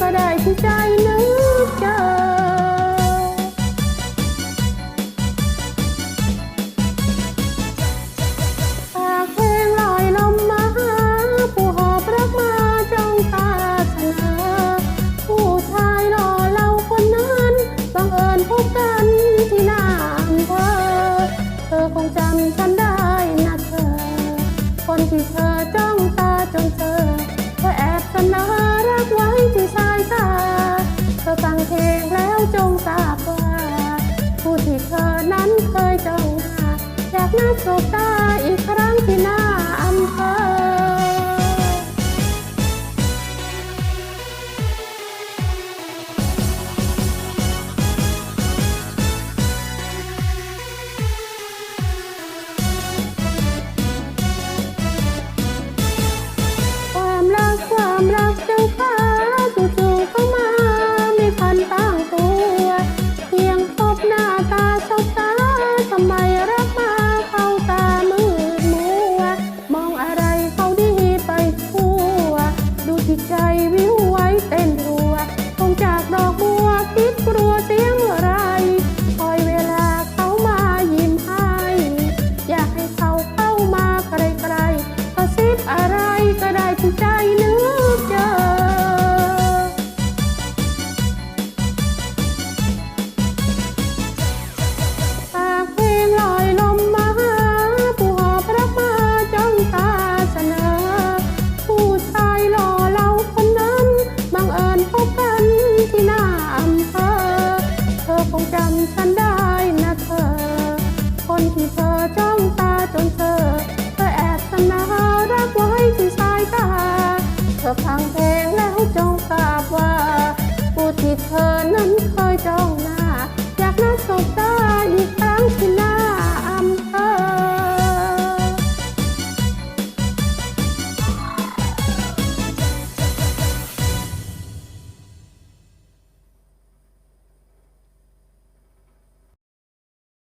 ก็ได้ที่ใจนึกเจอฝากเพลงลอยลมมาหาผู้หอบรัมาจงตาสนาผู้ชายหอเราคนนั้นบังเอิญพบกันที่น้ำเภอเธอคงจำฉันได้นะเธอ คนที่เธอ นั้นเคยจ้องหาอยากนัดสบตาอีกครั้งที่นั้น ที่เธอจ้องตาจนเธอเธอแอบสนารักไว้ที่สายตา เธอฟังเพลงแล้วจงทราบว่าผู้ที่เธอนั้นคอยจ้องนา